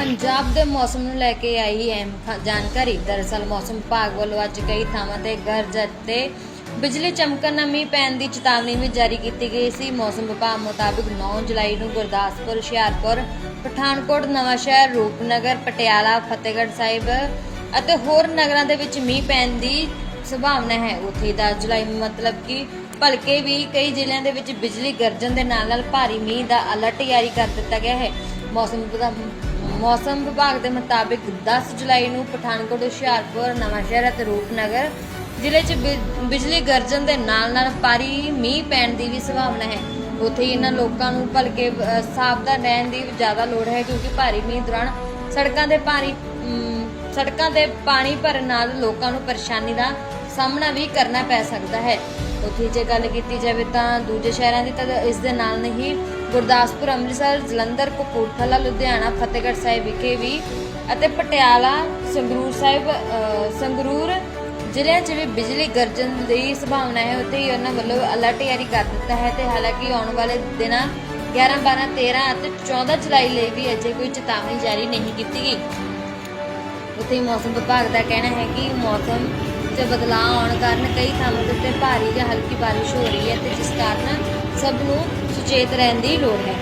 ਪੰਜਾਬ ਦੇ ਮੌਸਮ ਨੂੰ ਲੈ ਕੇ ਆਈ ਅਹਿਮ ਜਾਣਕਾਰੀ। ਦਰਅਸਲ ਮੌਸਮ ਵਿਭਾਗ ਵੱਲੋਂ ਅੱਜ ਕਈ ਥਾਵਾਂ ਤੇ ਗਰਜ ਅਤੇ ਬਿਜਲੀ ਚਮਕਣ ਨਾਲ ਮੀਂਹ ਪੈਣ ਦੀ ਚੇਤਾਵਨੀ ਵੀ ਜਾਰੀ ਕੀਤੀ ਗਈ ਸੀ। ਮੌਸਮ ਵਿਭਾਗ ਮੁਤਾਬਕ 9 ਜੁਲਾਈ ਨੂੰ ਗੁਰਦਾਸਪੁਰ, ਹੁਸ਼ਿਆਰਪੁਰ, ਪਠਾਨਕੋਟ, ਨਵਾਂਸ਼ਹਿਰ, ਰੂਪਨਗਰ, ਪਟਿਆਲਾ, ਫਤਿਹਗੜ੍ਹ ਸਾਹਿਬ ਅਤੇ ਹੋਰ ਨਗਰਾਂ ਦੇ ਵਿੱਚ ਮੀਂਹ ਪੈਣ ਦੀ ਸੰਭਾਵਨਾ ਹੈ। ਉੱਥੇ 10 ਜੁਲਾਈ ਨੂੰ ਮਤਲਬ ਕਿ ਭਲਕੇ ਵੀ ਕਈ ਜ਼ਿਲ੍ਹਿਆਂ ਦੇ ਵਿੱਚ ਬਿਜਲੀ ਗਰਜਣ ਦੇ ਨਾਲ ਨਾਲ ਭਾਰੀ ਮੀਂਹ ਦਾ ਅਲਰਟ ਜਾਰੀ ਕਰ ਦਿੱਤਾ ਗਿਆ ਹੈ। ਮੌਸਮ ਵਿਭਾ- ਮੌਸਮ ਵਿਭਾਗ ਦੇ ਮੁਤਾਬਿਕ 10 ਜੁਲਾਈ ਨੂੰ ਪਠਾਨਕੋਟ, ਹੁਸ਼ਿਆਰਪੁਰ, ਨਵਾਂਸ਼ਹਿਰ ਅਤੇ ਰੂਪਨਗਰ ਜ਼ਿਲ੍ਹੇ 'ਚ ਬਿਜਲੀ ਗਰਜਨ ਦੇ ਨਾਲ ਨਾਲ ਭਾਰੀ ਮੀਂਹ ਪੈਣ ਦੀ ਵੀ ਸੰਭਾਵਨਾ ਹੈ। ਉੱਥੇ ਹੀ ਇਹਨਾਂ ਲੋਕਾਂ ਨੂੰ ਭਲਕੇ ਸਾਵਧਾਨ ਰਹਿਣ ਦੀ ਜ਼ਿਆਦਾ ਲੋੜ ਹੈ ਕਿਉਂਕਿ ਭਾਰੀ ਮੀਂਹ ਦੌਰਾਨ ਸੜਕਾਂ ਦੇ ਭਾਰੀ ਸੜਕਾਂ ਤੇ ਪਾਣੀ ਭਰਨ ਨਾਲ ਲੋਕਾਂ ਨੂੰ ਪਰੇਸ਼ਾਨੀ ਦਾ ਸਾਹਮਣਾ ਵੀ ਕਰਨਾ ਪੈ ਸਕਦਾ ਹੈ। ਉੱਥੇ ਜੇ ਗੱਲ ਕੀਤੀ ਜਾਵੇ ਤਾਂ ਦੂਜੇ ਸ਼ਹਿਰਾਂ ਦੀ ਤਾਂ ਇਸ ਦੇ ਨਾਲ ਨਹੀਂ, ਗੁਰਦਾਸਪੁਰ, ਅੰਮ੍ਰਿਤਸਰ, ਜਲੰਧਰ, ਕਪੂਰਥਲਾ, ਲੁਧਿਆਣਾ, ਫਤਿਹਗੜ੍ਹ ਸਾਹਿਬ ਵਿਖੇ ਵੀ ਅਤੇ ਪਟਿਆਲਾ, ਸੰਗਰੂਰ ਸਾਹਿਬ ਸੰਗਰੂਰ ਜ਼ਿਲ੍ਹਿਆਂ 'ਚ ਵੀ ਬਿਜਲੀ ਗਰਜਣ ਦੀ ਸੰਭਾਵਨਾ ਹੈ। ਉੱਥੇ ਹੀ ਉਹਨਾਂ ਵੱਲੋਂ ਅਲਰਟ ਜਾਰੀ ਕਰ ਦਿੱਤਾ ਹੈ ਤੇ ਹਾਲਾਂਕਿ ਆਉਣ ਵਾਲੇ ਦਿਨਾਂ 11 12 13 ਅਤੇ 14 ਜੁਲਾਈ ਲਈ ਵੀ ਅਜੇ ਕੋਈ ਚੇਤਾਵਨੀ ਜਾਰੀ ਨਹੀਂ ਕੀਤੀ ਗਈ। ਉੱਥੇ ਮੌਸਮ ਵਿਭਾਗ ਦਾ ਕਹਿਣਾ ਹੈ ਕਿ ਮੌਸਮ 'ਚ ਬਦਲਾਅ ਆਉਣ ਕਾਰਨ ਕਈ ਥਾਵਾਂ ਦੇ ਉੱਤੇ ਭਾਰੀ ਜਾਂ ਹਲਕੀ ਬਾਰਿਸ਼ ਹੋ ਰਹੀ ਹੈ ਤੇ ਜਿਸ ਕਾਰਨ ਸਭ ਨੂੰ ਸੁਚੇਤ ਰਹਿਣ ਦੀ ਲੋੜ ਹੈ।